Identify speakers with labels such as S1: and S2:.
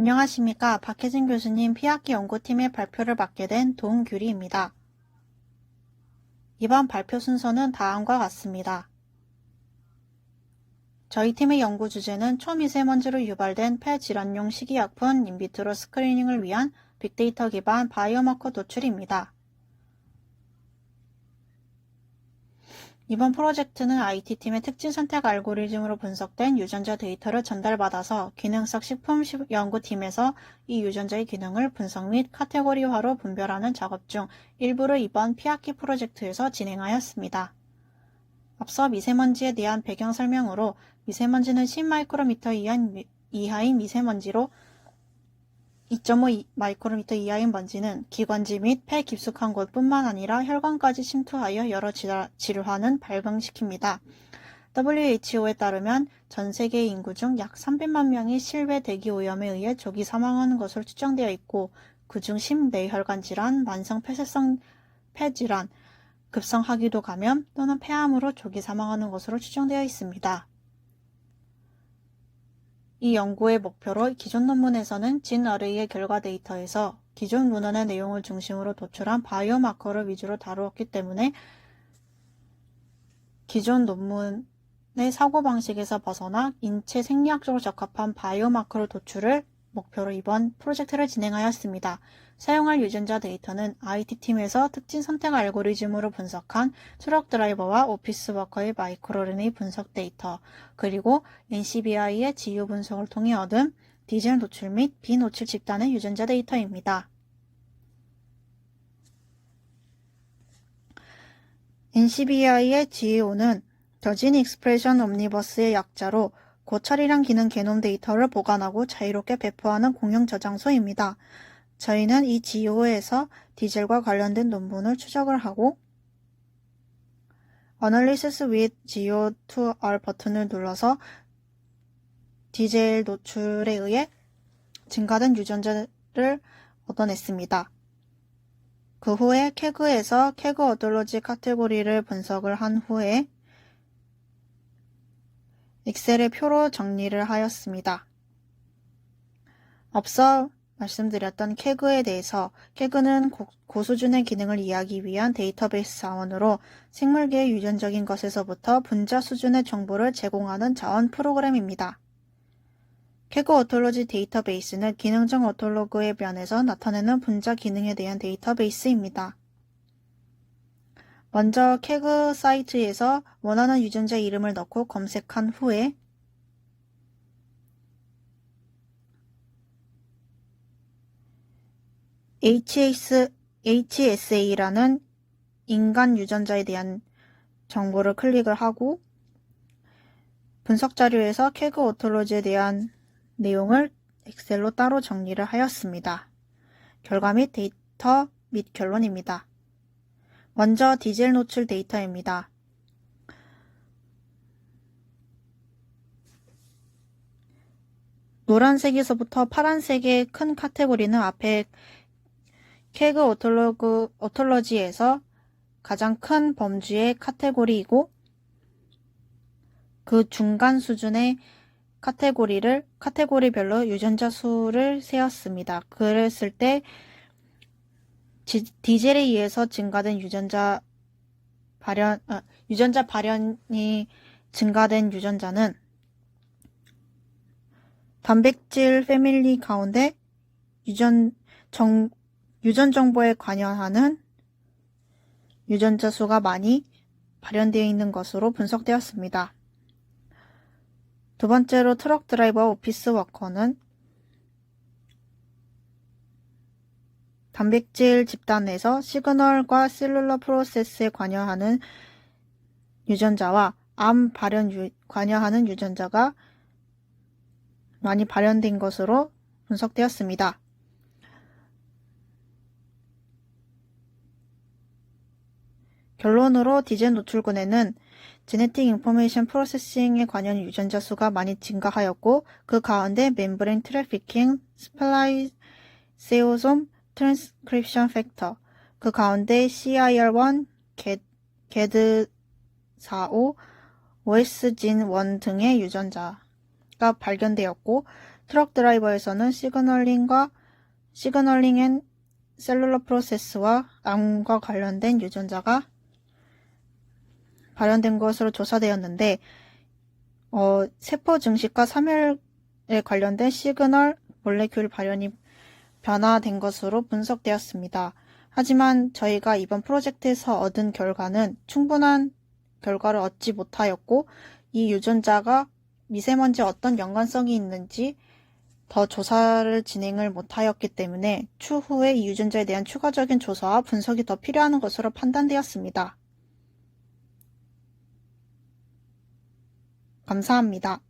S1: 안녕하십니까. 박혜진 교수님 피학기 연구팀의 발표를 맡게 된 동규리입니다. 이번 발표 순서는 다음과 같습니다. 저희 팀의 연구 주제는 초미세먼지로 유발된 폐 질환용 식이약품 인비트로 스크리닝을 위한 빅데이터 기반 바이오마커 도출입니다. 이번 프로젝트는 IT팀의 특징 선택 알고리즘으로 분석된 유전자 데이터를 전달받아서 기능성 식품 시- 연구팀에서 이 유전자의 기능을 분석 및 카테고리화로 분별하는 작업 중 일부를 이번 피학기 프로젝트에서 진행하였습니다. 앞서 미세먼지에 대한 배경 설명으로 미세먼지는 10마이크로미터 이하인, 미- 이하인 미세먼지로 2.5 마이크로미터 이하인 먼지는 기관지 및 폐 깊숙한 곳뿐만 아니라 혈관까지 침투하여 여러 질환- 질환을 발병시킵니다. WHO에 따르면 전 세계 인구 중 약 300만 명이 실외 대기 오염에 의해 조기 사망하는 것으로 추정되어 있고 그중 심뇌혈관 질환, 만성 폐쇄성 폐질환, 급성 하기도 감염 또는 폐암으로 조기 사망하는 것으로 추정되어 있습니다. 이 연구의 목표로 기존 논문에서는 진 어레이의 결과 데이터에서 기존 문헌의 내용을 중심으로 도출한 바이오마커를 위주로 다루었기 때문에 기존 논문의 사고방식에서 벗어나 인체 생리학적으로 적합한 바이오마커를 도출을 목표로 이번 프로젝트를 진행하였습니다. 사용할 유전자 데이터는 IT팀에서 특징 선택 알고리즘으로 분석한 트럭 드라이버와 오피스 워커의 마이크로르니 분석 데이터, 그리고 NCBI의 지유 분석을 통해 얻은 디젤 노출 및 비노출 집단의 유전자 데이터입니다. NCBI의 GEO는 저진 익스프레션 옴니버스의 약자로 고처리랑 기능 게놈 데이터를 보관하고 자유롭게 배포하는 공용 저장소입니다. 저희는 이 GEO에서 디젤과 관련된 논문을 추적을 하고 Analysis with GEO2R 버튼을 눌러서 디젤 노출에 의해 증가된 유전자를 얻어냈습니다. 그 후에 캐그에서 캐그 어돌로지 카테고리를 분석을 한 후에 엑셀의 표로 정리를 하였습니다. 앞서 말씀드렸던 캐그에 대해서 캐그는 고, 고수준의 기능을 이해하기 위한 데이터베이스 자원으로 생물계의 유전적인 것에서부터 분자 수준의 정보를 제공하는 자원 프로그램입니다. 캐그 오톨로지 데이터베이스는 기능적 오톨로그의 면에서 나타내는 분자 기능에 대한 데이터베이스입니다. 먼저 캐그 사이트에서 원하는 유전자 이름을 넣고 검색한 후에 HS, HSA라는 인간 유전자에 대한 정보를 클릭을 하고 분석 자료에서 캐그 오톨로지에 대한 내용을 엑셀로 따로 정리를 하였습니다. 결과 및 데이터 및 결론입니다. 먼저 디젤 노출 데이터입니다. 노란색에서부터 파란색의 큰 카테고리는 앞에 캐그 오톨로그, 오톨러지에서 가장 큰 범주의 카테고리이고 그 중간 수준의 카테고리를 카테고리별로 유전자 수를 세었습니다. 그랬을 때 지- 디젤에 의해서 증가된 유전자 발현 아, 유전자 발현이 증가된 유전자는 단백질 패밀리 가운데 유전 정 유전 정보에 관여하는 유전자 수가 많이 발현되어 있는 것으로 분석되었습니다. 두 번째로 트럭 드라이버 오피스 워커는 단백질 집단에서 시그널과 셀룰러 프로세스에 관여하는 유전자와 암 발현 유, 관여하는 유전자가 많이 발현된 것으로 분석되었습니다. 결론으로 디젤 노출군에는 제네틱 인포메이션 프로세싱에 관여한 유전자 수가 많이 증가하였고 그 가운데 멤브레인 트래피킹, 스플라이세오솜, 트랜스크립션 팩터, 그 가운데 CIR1, 게드45, OS진1 등의 유전자가 발견되었고 트럭 드라이버에서는 시그널링과 시그널링 앤 셀룰러 프로세스와 암과 관련된 유전자가 발현된 것으로 조사되었는데 어, 세포 증식과 사멸에 관련된 시그널 몰레큘 발현이 변화된 것으로 분석되었습니다. 하지만 저희가 이번 프로젝트에서 얻은 결과는 충분한 결과를 얻지 못하였고 이 유전자가 미세먼지에 어떤 연관성이 있는지 더 조사를 진행을 못하였기 때문에 추후에 이 유전자에 대한 추가적인 조사와 분석이 더 필요한 것으로 판단되었습니다. 감사합니다.